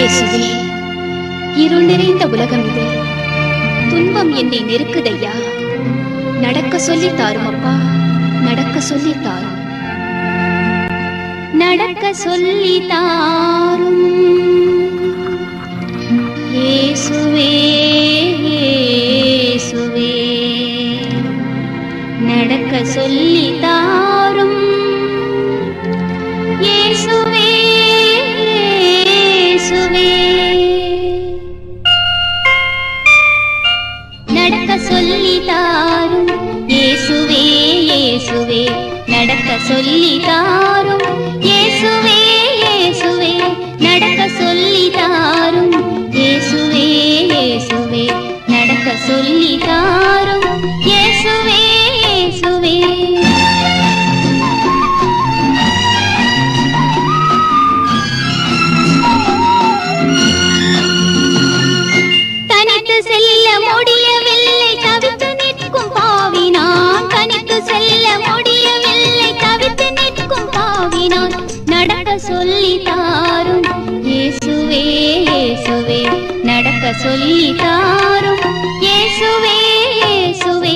இயேசுவே இருள் நிறைந்த உலகம் இது. துன்பம் என்னை நெருக்குதையா? நடக்க சொல்லி தாரும் அப்பா நடக்க சொல்லி தாரும். நடக்க சொல்லி தாரும். இயேசுவே இயேசுவே நடக்க சொல்லி தாரும். இயேசுவே நடக்க சொல்லி தாரும். இயேசுவே இயேசுவே நடக்க சொல்லி தாரும். இயேசுவே இயேசுவே நடக்க சொல்லி தாரும். இயேசுவே இயேசுவே நடக்க சொல்லி தாரும். நடக்க சொல்லி தாரும். இயேசுவே இயேசுவே நடக்க சொல்லி தாரும். இயேசுவே இயேசுவே.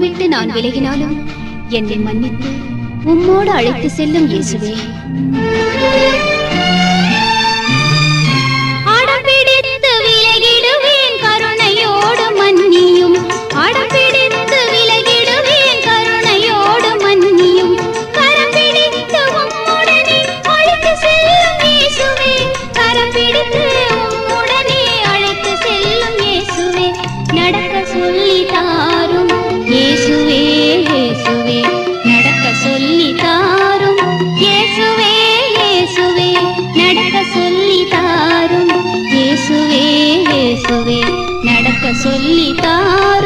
விட்டு நான் விலகினாலும் என்னை மன்னித்து உம்மோடு அழைத்து செல்லும் இயேசுவே. அடம்பிடித்து விலகிடுவேன் கருணையோடு நடக்க சொல்ல தாரும். இயேசுவே இயேசுவே நடக்க சொல்லி தாரும்.